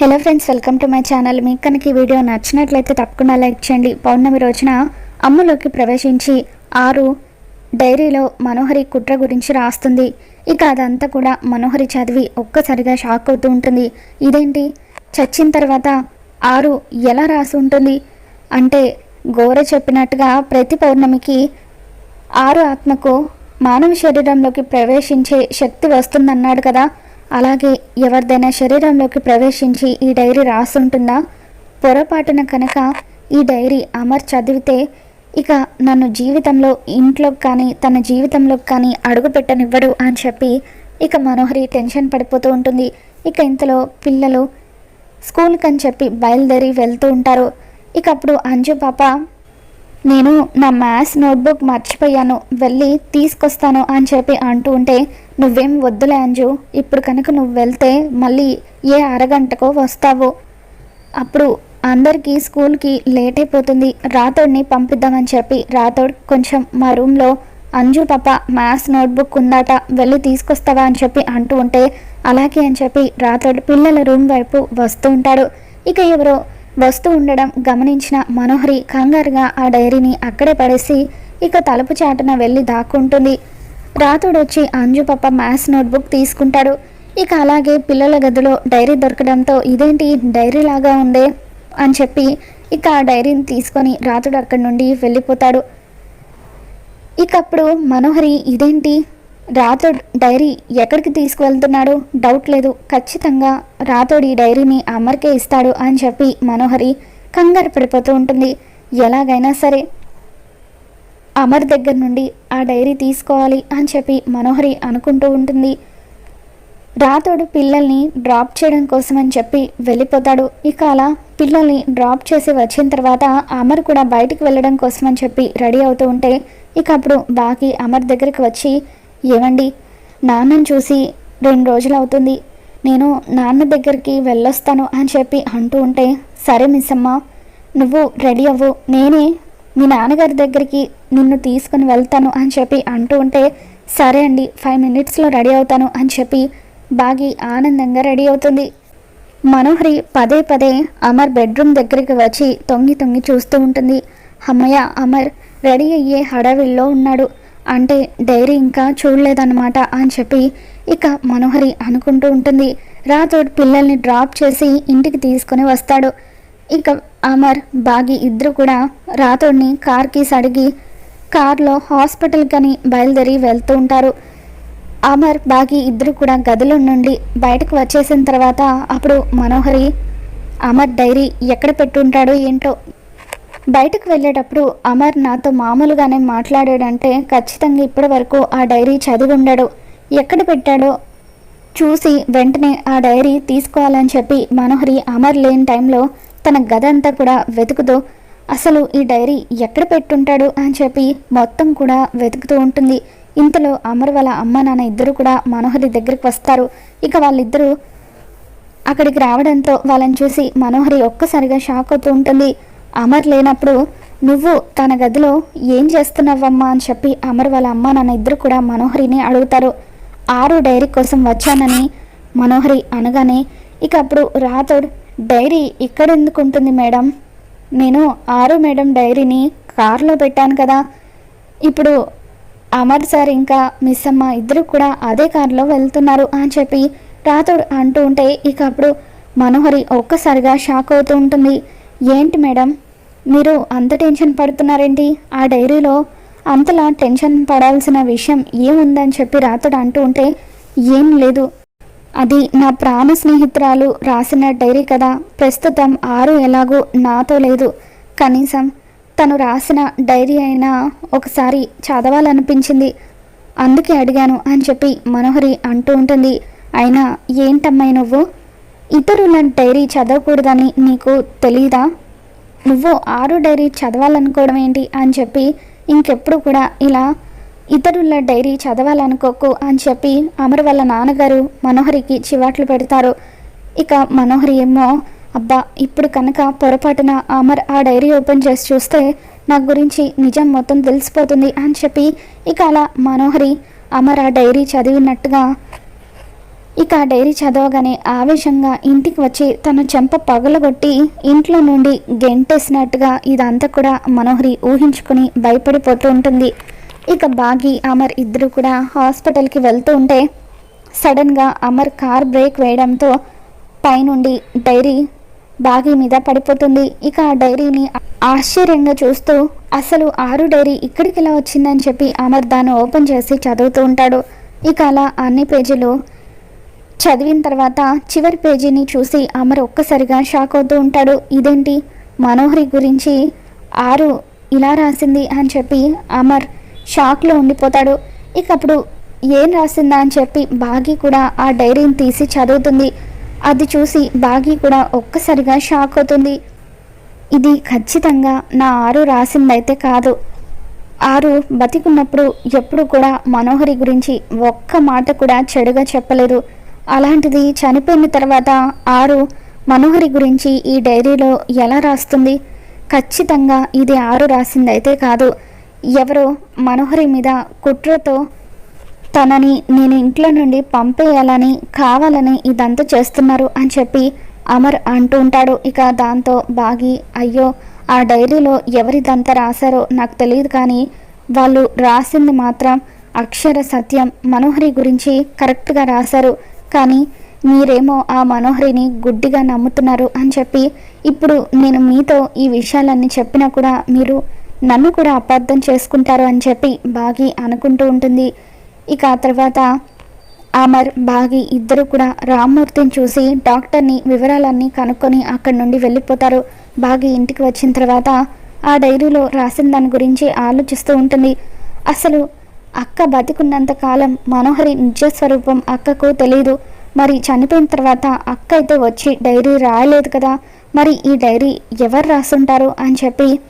Hello friends welcome to my channel మీకు కనుక ఈ వీడియో నచ్చినట్లయితే తప్పకుండా లైక్ చేయండి. పౌర్ణమి రోజున అమ్ములోకి ప్రవేశించి ఆరు డైరీలో మనోహరి కుట్ర గురించి రాస్తుంది. ఇక అదంతా కూడా మనోహరి చదివి ఒక్కసారిగా షాక్ అవుతూ ఉంటుంది. ఇదేంటి? చచ్చిన తర్వాత ఆరు ఎలా రాసి ఉంటుంది? అంటే గోర చెప్పినట్టుగా ప్రతి పౌర్ణమికి ఆరు ఆత్మకు మానవ శరీరంలోకి ప్రవేశించే శక్తి వస్తుందన్నాడు కదా. అలాగే ఎవరిదైనా శరీరంలోకి ప్రవేశించి ఈ డైరీ రాసుంటుందా? పొరపాటున కనుక ఈ డైరీ అమర్ చదివితే ఇక నన్ను జీవితంలో ఇంట్లోకి కానీ తన జీవితంలోకి కానీ అడుగు పెట్టనివ్వడు అని చెప్పి ఇక మనోహరి టెన్షన్ పడిపోతూ ఉంటుంది. ఇక ఇంతలో పిల్లలు స్కూల్కి అని చెప్పి బయలుదేరి వెళ్తూ ఉంటారు. ఇక అప్పుడు అంజు పాప నేను నా మ్యాథ్స్ నోట్బుక్ మర్చిపోయాను వెళ్ళి తీసుకొస్తాను అని చెప్పి అంటూ ఉంటే నువ్వేం వద్దులే అంజు ఇప్పుడు కనుక నువ్వు వెళ్తే మళ్ళీ ఏ అరగంటకో వస్తావు. అప్పుడు అందరికీ స్కూల్కి లేట్ అయిపోతుంది రాతోడిని పంపిద్దామని చెప్పి రాతోడ్ కొంచెం మా రూమ్లో అంజు పాప మ్యాథ్స్ నోట్బుక్ ఉందాట వెళ్ళి తీసుకొస్తావా అని చెప్పి అంటూ ఉంటే అలాగే అని చెప్పి రాతోడ్ పిల్లల రూమ్ వైపు వస్తూ ఉంటాడు. ఇక ఎవరో వస్తూ ఉండడం గమనించిన మనోహరి కంగారుగా ఆ డైరీని అక్కడే పడేసి ఇక తలుపు చాటున వెళ్ళి దాక్కుంటుంది. రాతుడు వచ్చి అంజు పప్ప మ్యాథ్స్ నోట్బుక్ తీసుకుంటాడు. ఇక అలాగే పిల్లల గదిలో డైరీ దొరకడంతో ఇదేంటి డైరీ లాగా ఉందే అని చెప్పి ఇక ఆ డైరీని తీసుకొని రాతుడు అక్కడి నుండి వెళ్ళిపోతాడు. ఇకప్పుడు మనోహరి ఇదేంటి? రాథోడ్ డైరీ ఎక్కడికి తీసుకువెళ్తున్నాడు డౌట్ లేదు. ఖచ్చితంగా రాథోడ్ ఈ డైరీని అమర్కే ఇస్తాడు అని చెప్పి మనోహరి కంగారు పడిపోతూ ఉంటుంది. ఎలాగైనా సరే అమర్ దగ్గర నుండి ఆ డైరీ తీసుకోవాలి అని చెప్పి మనోహరి అనుకుంటూ ఉంటుంది. రాతోడు పిల్లల్ని డ్రాప్ చేయడం కోసం అని చెప్పి వెళ్ళిపోతాడు. ఇక అలా పిల్లల్ని డ్రాప్ చేసి వచ్చిన తర్వాత అమర్ కూడా బయటికి వెళ్ళడం కోసం అని చెప్పి రెడీ అవుతూ ఉంటే ఇక అప్పుడు బాకీ అమర్ దగ్గరికి వచ్చి ఏవండి? నాన్నని చూసి రెండు రోజులు అవుతుంది. నేను నాన్న దగ్గరికి వెళ్ళొస్తాను అని చెప్పి అంటూ ఉంటే సరే మిస్ అమ్మ నువ్వు రెడీ అవ్వు. నేనే మీ నాన్నగారి దగ్గరికి నిన్ను తీసుకుని వెళ్తాను అని చెప్పి అంటూ ఉంటే సరే అండి ఫైవ్ మినిట్స్లో రెడీ అవుతాను అని చెప్పి బాగి ఆనందంగా రెడీ అవుతుంది. మనోహరి పదే పదే అమర్ బెడ్రూమ్ దగ్గరికి వచ్చి తొంగి తొంగి చూస్తూ ఉంటుంది. అమ్మయ్య అమర్ రెడీ అయ్యే హడావిల్లో ఉన్నాడు. అంటే డైరీ ఇంకా చూడలేదన్నమాట అని చెప్పి ఇక మనోహరి అనుకుంటూ ఉంటుంది. రాతోడు పిల్లల్ని డ్రాప్ చేసి ఇంటికి తీసుకొని వస్తాడు. ఇక అమర్ బాగి ఇద్దరు కూడా రాతోడిని కార్కి సడిగి కార్లో హాస్పిటల్కి అని బయలుదేరి వెళ్తూ ఉంటారు. అమర్ బాగి ఇద్దరు కూడా గదిలో నుండి బయటకు వచ్చేసిన తర్వాత అప్పుడు మనోహరి అమర్ డైరీ ఎక్కడ పెట్టుంటాడో ఏంటో బయటకు వెళ్ళేటప్పుడు అమర్ నాతో మామూలుగానే మాట్లాడాడంటే ఖచ్చితంగా ఇప్పటి వరకు ఆ డైరీ చదివి ఉండడు ఎక్కడ పెట్టాడో చూసి వెంటనే ఆ డైరీ తీసుకోవాలని చెప్పి మనోహరి అమర్ లేని టైంలో తన గదంతా కూడా వెతుకుతూ అసలు ఈ డైరీ ఎక్కడ పెట్టుంటాడు? అని చెప్పి మొత్తం కూడా వెతుకుతూ ఉంటుంది. ఇంతలో అమర్ వాళ్ళ అమ్మ నాన్న ఇద్దరు కూడా మనోహరి దగ్గరికి వస్తారు. ఇక వాళ్ళిద్దరూ అక్కడికి రావడంతో వాళ్ళని చూసి మనోహరి ఒక్కసారిగా షాక్ అవుతూ ఉంటుంది. అమర్ లేనప్పుడు నువ్వు తన గదిలో ఏం చేస్తున్నావమ్మా అని చెప్పి అమర్ వాళ్ళ అమ్మ నాన్న ఇద్దరు కూడా మనోహరిని అడుగుతారు. ఆరు డైరీ కోసం వచ్చానని మనోహరి అనగానే ఇక అప్పుడు రాతోడ్ డైరీ ఇక్కడ ఎందుకు ఉంటుంది మేడం? నేను ఆరు మేడం డైరీని కారులో పెట్టాను కదా. ఇప్పుడు అమర్ సార్ ఇంకా మిస్ అమ్మ ఇద్దరు కూడా అదే కారులో వెళ్తున్నారు అని చెప్పి రాతోడు అంటూ ఉంటే ఇక అప్పుడు మనోహరి ఒక్కసారిగా షాక్ అవుతూ ఉంటుంది. ఏంటి మేడం? మీరు అంత టెన్షన్ పడుతున్నారేంటి? ఆ డైరీలో అంతలా టెన్షన్ పడాల్సిన విషయం ఏముందని చెప్పి రాతడు అంటూ ఉంటే ఏం లేదు. అది నా ప్రాణ స్నేహితురాలు రాసిన డైరీ కదా. ప్రస్తుతం ఆరు ఎలాగో నాతో లేదు. కనీసం తను రాసిన డైరీ అయినా ఒకసారి చదవాలనిపించింది. అందుకే అడిగాను అని చెప్పి మనోహరి అంటూ ఉంటుంది. అయినా ఏంటమ్మాయి నువ్వు? ఇతరుల డైరీ చదవకూడదని నీకు తెలీదా? నువ్వు ఆరు డైరీ చదవాలనుకోవడం ఏంటి అని చెప్పి ఇంకెప్పుడు కూడా ఇలా ఇతరుల డైరీ చదవాలనుకోకు అని చెప్పి అమర్ వాళ్ళ నాన్నగారు మనోహరికి చివాట్లు పెడతారు. ఇక మనోహరి ఏమో అబ్బా ఇప్పుడు కనుక పొరపాటున అమర్ ఆ డైరీ ఓపెన్ చేసి చూస్తే నా గురించి నిజం మొత్తం తెలిసిపోతుంది అని చెప్పి ఇక అలా మనోహరి అమర్ ఆ డైరీ చదివినట్టుగా ఇక డైరీ చదవగానే ఆవేశంగా ఇంటికి వచ్చి తన చెంప పగలగొట్టి ఇంట్లో నుండి గెంటేసినట్టుగా ఇదంతా కూడా మనోహరి ఊహించుకుని భయపడిపోతూ ఉంటుంది. ఇక బాగి అమర్ ఇద్దరు కూడా హాస్పిటల్కి వెళ్తూ ఉంటే సడన్గా అమర్ కార్ బ్రేక్ వేయడంతో పైనుండి డైరీ బాగి మీద పడిపోతుంది. ఇక ఆ డైరీని ఆశ్చర్యంగా చూస్తూ అసలు ఆరు డైరీ ఇక్కడికి ఎలా వచ్చిందని చెప్పి అమర్ దాన్ని ఓపెన్ చేసి చదువుతూ ఉంటాడు. ఇక అలా అన్ని పేజీలు చదివిన తర్వాత చివరి పేజీని చూసి అమర్ ఒక్కసారిగా షాక్ అవుతూ ఉంటాడు. ఇదేంటి? మనోహరి గురించి ఆరు ఇలా రాసింది అని చెప్పి అమర్ షాక్లో ఉండిపోతాడు. ఇక అప్పుడు ఏం రాసిందా? అని చెప్పి బాగి కూడా ఆ డైరీని తీసి చదువుతుంది. అది చూసి బాగి కూడా ఒక్కసారిగా షాక్ అవుతుంది. ఇది ఖచ్చితంగా నా ఆరు రాసిందైతే కాదు. ఆరు బతికున్నప్పుడు ఎప్పుడు కూడా మనోహరి గురించి ఒక్క మాట కూడా చెడుగా చెప్పలేదు. అలాంటిది చనిపోయిన తర్వాత ఆరు మనోహరి గురించి ఈ డైరీలో ఎలా రాస్తుంది? ఖచ్చితంగా ఇది ఆరు రాసిందైతే కాదు. ఎవరో మనోహరి మీద కుట్రతో తనని నేను ఇంట్లో నుండి పంపేయాలని కావాలని ఇదంతా చేస్తున్నారు అని చెప్పి అమర్ అంటూ ఉంటాడు. ఇక దాంతో బాగి అయ్యో ఆ డైరీలో ఎవరిదంతా రాశారో నాకు తెలియదు కానీ వాళ్ళు రాసింది మాత్రం అక్షర సత్యం. మనోహరి గురించి కరెక్ట్గా రాశారు. కానీ మీరేమో ఆ మనోహరిని గుడ్డిగా నమ్ముతున్నారు అని చెప్పి ఇప్పుడు నేను మీతో ఈ విషయాలన్నీ చెప్పినా కూడా మీరు నన్ను కూడా అపార్థం చేసుకుంటారు అని చెప్పి బాగి అనుకుంటూ ఉంటుంది. ఇక ఆ తర్వాత అమర్ బాగి ఇద్దరు కూడా రామ్మూర్తిని చూసి డాక్టర్ని వివరాలన్నీ కనుక్కొని అక్కడి నుండి వెళ్ళిపోతారు. బాగి ఇంటికి వచ్చిన తర్వాత ఆ డైరీలో రాసిన దాని గురించి ఆలోచిస్తూ ఉంటుంది. అసలు అక్క బతికున్నంత కాలం మనోహరి నిజస్వరూపం అక్కకు తెలియదు మరి చనిపోయిన తర్వాత అక్క అయితే వచ్చి డైరీ రాయలేదు కదా? మరి ఈ డైరీ ఎవరు రాసుంటారు అని చెప్పి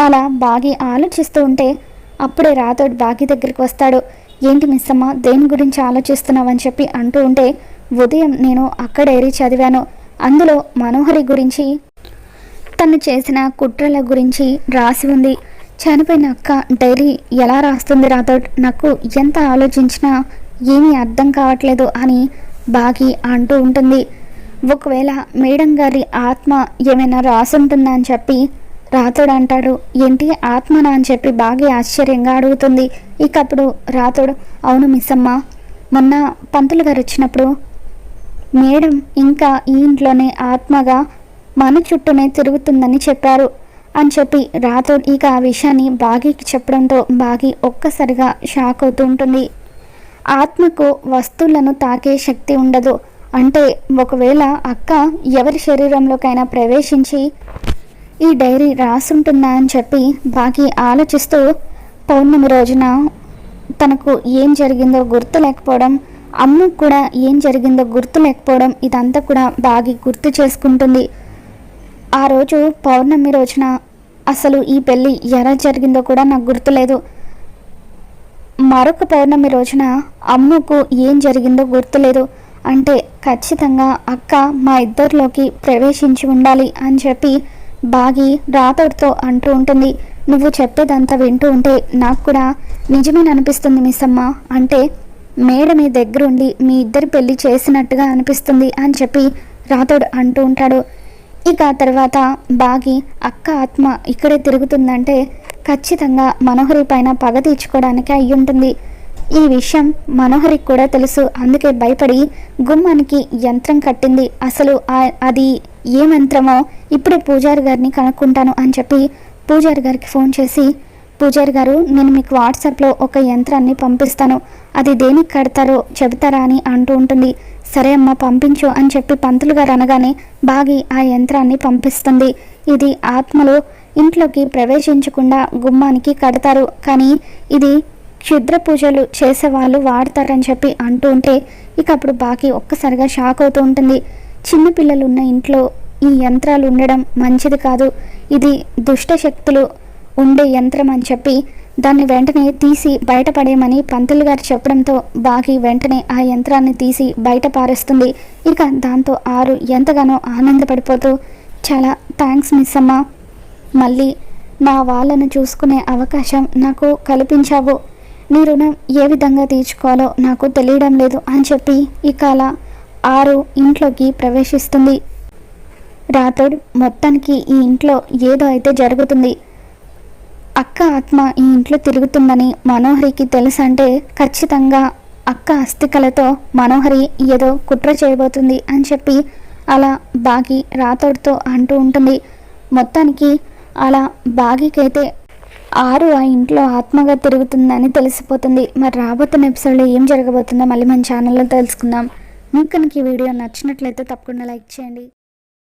అలా బాగి ఆలోచిస్తూ ఉంటే అప్పుడే రాతోడు బాగి దగ్గరికి వస్తాడు. ఏంటి మిస్సమ్మ దేని గురించి ఆలోచిస్తున్నావని చెప్పి అంటూ ఉంటే ఉదయం నేను అక్క డైరీ చదివాను. అందులో మనోహరి గురించి తను చేసిన కుట్రల గురించి రాసి ఉంది. చనిపోయిన అక్క డైరీ ఎలా రాస్తుంది రాథోడ్? నాకు ఎంత ఆలోచించినా ఏమీ అర్థం కావట్లేదు అని బాగి అంటూ ఉంటుంది. ఒకవేళ మేడం గారి ఆత్మ ఏమైనా రాసుంటుందా అని చెప్పి రాతోడు అంటాడు. ఏంటి ఆత్మనా అని చెప్పి బాగా ఆశ్చర్యంగా అడుగుతుంది. ఇక అప్పుడు రాతోడు అవును మిస్ అమ్మ మొన్న పంతులు గారు వచ్చినప్పుడు మేడం ఇంకా ఈ ఇంట్లోనే ఆత్మగా మన చుట్టూనే తిరుగుతుందని చెప్పారు. అని చెప్పి రాతో ఇక ఆ విషయాన్ని బాగీకి చెప్పడంతో బాగి ఒక్కసారిగా షాక్ అవుతూ ఉంటుంది. ఆత్మకు వస్తువులను తాకే శక్తి ఉండదు. అంటే ఒకవేళ అక్క ఎవరి శరీరంలోకైనా ప్రవేశించి ఈ డైరీ రాసుంటుందా అని చెప్పి బాగి ఆలోచిస్తూ పౌర్ణమి రోజున తనకు ఏం జరిగిందో గుర్తు లేకపోవడం అమ్మకు కూడా ఏం జరిగిందో గుర్తు లేకపోవడం ఇదంతా కూడా బాగి గుర్తు చేసుకుంటుంది. ఆ రోజు పౌర్ణమి రోజున అసలు ఈ పెళ్ళి ఎలా జరిగిందో కూడా నాకు గుర్తులేదు. మరొక పౌర్ణమి రోజున అమ్ముకు ఏం జరిగిందో గుర్తులేదు అంటే ఖచ్చితంగా అక్క మా ఇద్దరిలోకి ప్రవేశించి ఉండాలి అని చెప్పి బాగి రాతోడితో అంటూ ఉంటుంది. నువ్వు చెప్పేదంతా వింటూ ఉంటే నాకు కూడా నిజమేననిపిస్తుంది అనిపిస్తుంది మిస్ అమ్మ. అంటే మేడ మీ దగ్గరుండి మీ ఇద్దరి పెళ్ళి చేసినట్టుగా అనిపిస్తుంది అని చెప్పి రాతోడు అంటూ ఉంటాడు. ఇక తర్వాత బాగి అక్క ఆత్మ ఇక్కడే తిరుగుతుందంటే ఖచ్చితంగా మనోహరి పైన పగ తీర్చుకోవడానికి అయి ఉంటుంది ఈ విషయం మనోహరికి కూడా తెలుసు. అందుకే భయపడి గుమ్మానికి యంత్రం కట్టింది. అసలు అది ఏ మంత్రమో ఇప్పుడే పూజారి గారిని కనుక్కుంటాను అని చెప్పి పూజారి గారికి ఫోన్ చేసి పూజారి గారు నేను మీకు వాట్సాప్లో ఒక యంత్రాన్ని పంపిస్తాను. అది దేనికి కడతారో చెబుతారా? అని అంటూ ఉంటుంది. సరే అమ్మ పంపించు అని చెప్పి పంతులు గారు అనగానే బాగి ఆ యంత్రాన్ని పంపిస్తుంది. ఇది ఆత్మలు ఇంట్లోకి ప్రవేశించకుండా గుమ్మానికి కడతారు. కానీ ఇది క్షుద్ర పూజలు చేసేవాళ్ళు వాడతారని చెప్పి అంటూ ఉంటే ఇక అప్పుడు బాకి ఒక్కసారిగా షాక్ అవుతూ ఉంటుంది. చిన్నపిల్లలు ఉన్న ఇంట్లో ఈ యంత్రాలు ఉండడం మంచిది కాదు. ఇది దుష్ట శక్తులు ఉండే యంత్రం అని చెప్పి దాన్ని వెంటనే తీసి బయటపడేయమని పంతులు గారు చెప్పడంతో బాగి వెంటనే ఆ యంత్రాన్ని తీసి బయట పారేస్తుంది. ఇక దాంతో ఆరు ఎంతగానో ఆనందపడిపోతూ చాలా థ్యాంక్స్ మిస్ అమ్మ. మళ్ళీ నా వాళ్ళను చూసుకునే అవకాశం నాకు కల్పించావు. నీ రుణం ఏ విధంగా తీర్చుకోవాలో నాకు తెలియడం లేదు అని చెప్పి ఇక అలా ఆరు ఇంట్లోకి ప్రవేశిస్తుంది. రాతోడు మొత్తానికి ఈ ఇంట్లో ఏదో అయితే జరుగుతుంది. అక్క ఆత్మ ఈ ఇంట్లో తిరుగుతుందని మనోహరికి తెలుసంటే ఖచ్చితంగా అక్క అస్థికలతో మనోహరి ఏదో కుట్ర చేయబోతుంది అని చెప్పి అలా బాగి రాతోడితో అంటూ ఉంటుంది. మొత్తానికి అలా బాగికైతే ఆరు ఆ ఇంట్లో ఆత్మగా తిరుగుతుందని తెలిసిపోతుంది. మరి రాబోతున్న ఎపిసోడ్లో ఏం జరగబోతుందో మళ్ళీ మన ఛానల్లో తెలుసుకుందాం. మీకు కనుక ఈ వీడియో నచ్చినట్లయితే తప్పకుండా లైక్ చేయండి.